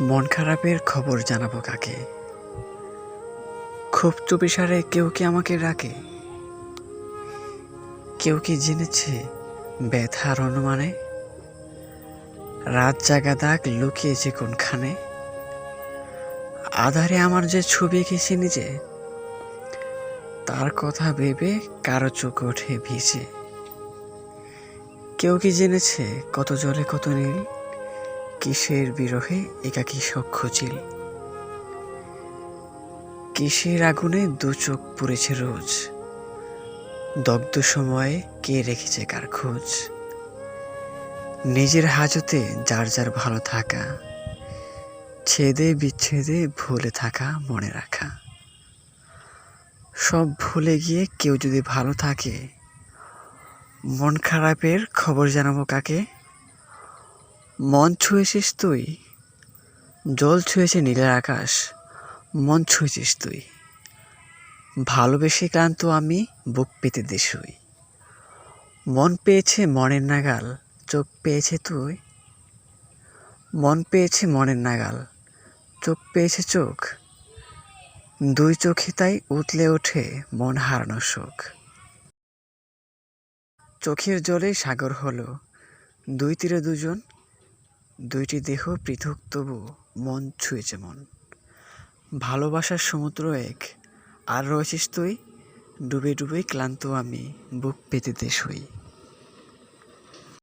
মন খারাপের খবর জানাব কাকে? খুব চুপিসারে কেউ কি আমাকে ডাকে? কেউ কি জেনেছে ব্যথার অনুমানে? রাত জাগা দাগ লুকিয়েছে কোনখানে? আধারে আমার যে ছবি এঁকেছে নিজে, তার কথা ভেবে কারও চোখ ওঠে ভিজে। কেউ কি জেনেছে কত জলে কত নীল? কিসের বিরহে একাকী সখ্য চিল কিসের আগুনে দু চোখ পুড়েছে রোজ? দগ্ধ সময়ে কে রেখেছে কার খোঁজ? নিজের হাজতে যার যার ভালো থাকা, ছেদে বিচ্ছেদে ভুলে থাকা মনে রাখা। সব ভুলে গিয়ে কেউ যদি ভালো থাকে, মন খারাপের খবর জানাব কাকে? মন ছুঁয়েছিস তুই, জল ছুঁয়েছে নীলের আকাশ, মন ছুঁয়েছিস তুই। ভালোবেসে ক্লান্ত আমি, বুক পেতে দেশই। মন পেয়েছে মনের নাগাল, চোখ পেয়েছে তুই। মন পেয়েছে মনের নাগাল, চোখ পেয়েছে চোখ। দুই চোখে তাই উতলে ওঠে মন হারানোর শোক। চোখের জলে সাগর হলো, দুই তীরে দুজন দুইটি দেহ পৃথক, তবু মন ছুঁয়েছে মন। ভালোবাসার সমুদ্র এক, আর রয়েছিস তুই? ডুবে ডুবে ক্লান্ত আমি, বুক পেতে দেশই